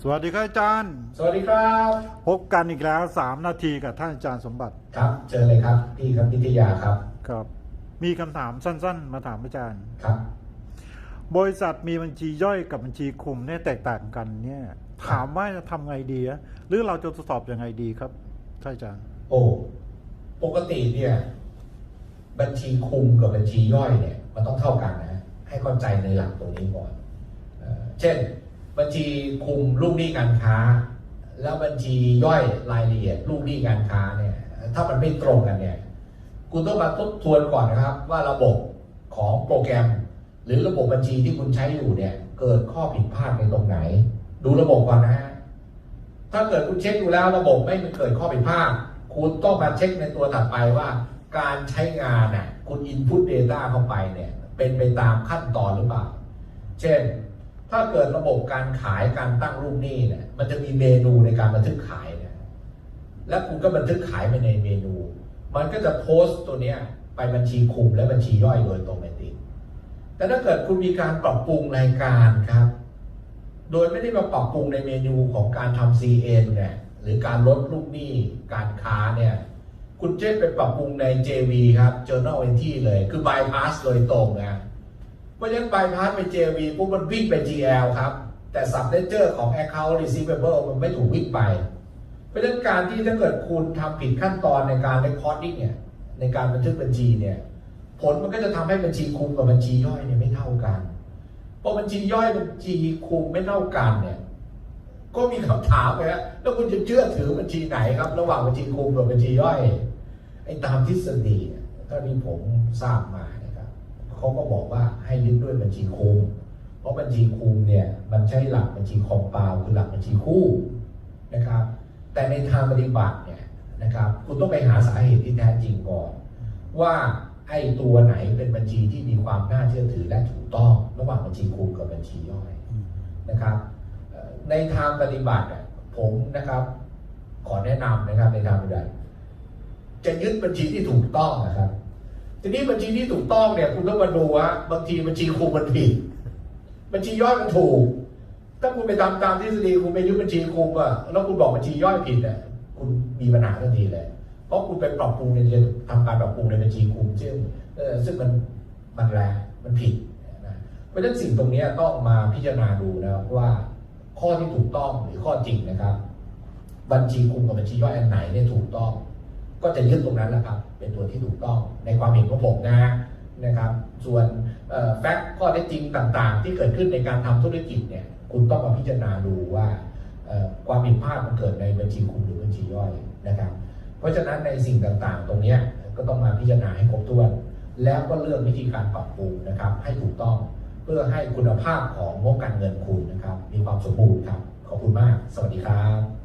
สวัสดีครับอาจารย์ สวัสดีครับ พบกันอีกแล้ว 3 นาทีกับท่านอาจารย์สมบัติครับเจอเลยครับพี่ครับพิทยาครับครับ มีคำถามสั้น ๆ มาถามอาจารย์ครับ บริษัทมีบัญชีย่อยกับบัญชีคุมเนี่ยแตกต่างกันเนี่ย ถามว่าจะทำไงดีอะหรือเราจะทดสอบยังไงดีครับท่านอาจารย์ โอ้ปกติเนี่ย บัญชีคุมกับบัญชีย่อยเนี่ย มันต้องเท่ากันนะ ให้เข้าใจในหลักตรงนี้ก่อนเอ่อเช่น บัญชีคุมลูกหนี้การค้า แล้วบัญชีย่อยรายละเอียด ลูกหนี้การค้าเนี่ยถ้ามันไม่ตรงกันเนี่ยคุณต้องมาทบทวนก่อนนะครับ ว่าระบบของโปรแกรม หรือระบบบัญชีที่คุณใช้อยู่เนี่ย เกิดข้อผิดพลาดในตรงไหน ดูระบบก่อนนะฮะถ้าเกิดคุณเช็คดูแล้วระบบไม่เกิดข้อผิดพลาดคุณต้องมาเช็คในตัวถัดไปว่าการใช้งานน่ะคุณ Input Data เข้าไปเนี่ย เป็นไปตามขั้นตอนหรือเปล่า เช่น ถ้าเกิดระบบการขายการตั้งรูปหนี้เนี่ย มันจะมีเมนูในการบันทึกขายเนี่ยและคุณก็บันทึกขายไปในเมนู มันก็จะโพสต์ตัวเนี้ยไปบัญชีคุมและบัญชีย่อยโดยตรงติแต่ถ้าเกิดคุณมีการปรับปรุงรายการครับ โดยไม่ได้มาปรับปรุงในเมนูของการทำ CN เนี่ยหรือการลดลูกหนี้การค้าเนี่ยคุณเช่นไปปรับปรุงใน JV ครับ Journal Entry เลย คือ bypass โดยตรงนะ เพราะฉะนั้น bypass ไป JV ปุ๊บมันวิ่งไป GL ครับ แต่ sub ledger ของ account receivable มันไม่ถูกวิ่งไป เพราะฉะนั้นการที่ถ้าเกิดคุณทำผิดขั้นตอนในการ recording เนี่ยในการบันทึกบัญชีเนี่ยผลมันก็จะทำให้บัญชีคุมกับบัญชีย่อยเนี่ยไม่เท่ากันพอบัญชีย่อยบัญชีคุมไม่เท่ากันเนี่ยก็มีคำถามไปแล้วแล้วคุณจะเชื่อถือบัญชีไหนครับ ระหว่างบัญชีคุมกับบัญชีย่อยไอ้ตามทฤษฎีเท่าที่ผมทราบมา เขาก็บอกว่าให้ยึดด้วยบัญชีคุม เพราะบัญชีคุมเนี่ยมันใช้หลักบัญชีคอมเปล่าคือหลักบัญชีคู่นะครับ แต่ในทางปฏิบัติเนี่ยนะครับคุณต้องไปหาสาเหตุที่แท้จริงก่อน ว่าไอ้ตัวไหนเป็นบัญชีที่มีความน่าเชื่อถือและถูกต้อง ระหว่างบัญชีคุมกับบัญชีย่อยนะครับในทางปฏิบัติผมนะครับ ขอแนะนำนะครับในทางปฏิบัติจะยึดบัญชีที่ถูกต้องนะครับ ทีนี้บัญชีที่ถูกต้องเนี่ยคุณต้องมาดูว่าบางทีบัญชีคุมมันผิดบัญชีย่อยมันถูก ถ้าคุณไปทำตามทฤษฎีคุณไปยึดบัญชีคุมอะแล้วคุณบอกบัญชีย่อยผิดเนี่ยคุณมีปัญหาทันทีเลยเพราะคุณไปปรับปรุงในจะทำการปรับปรุงในบัญชีคุมซึ่งเอ่อซึ่งมันมันแรงมันผิดนะเพราะฉะนั้นสิ่งตรงนี้ต้องมาพิจารณาดูนะว่าข้อที่ถูกต้องหรือข้อจริงนะครับ บัญชีคุมกับบัญชีย่อยอันไหนเนี่ยถูกต้อง ก็จะยึดตรงนั้นแหละครับเป็นตัวที่ถูกต้องในความเห็นของผมนะนะครับ ส่วนแฟกต์ข้อเท็จจริงต่างๆ ที่เกิดขึ้นในการทำธุรกิจเนี่ยคุณต้องมาพิจารณาดูว่าความผิดพลาดมันเกิดในบัญชีคุมหรือบัญชีย่อยนะครับ เพราะฉะนั้นในสิ่งต่างๆ ตรงนี้ก็ต้องมาพิจารณาให้ครบถ้วน แล้วก็เลือกวิธีการปรับปรุงนะครับ ให้ถูกต้องเพื่อให้คุณภาพของงบการเงินคุณนะครับ มีความสมบูรณ์ครับ ขอบคุณมาก สวัสดีครับ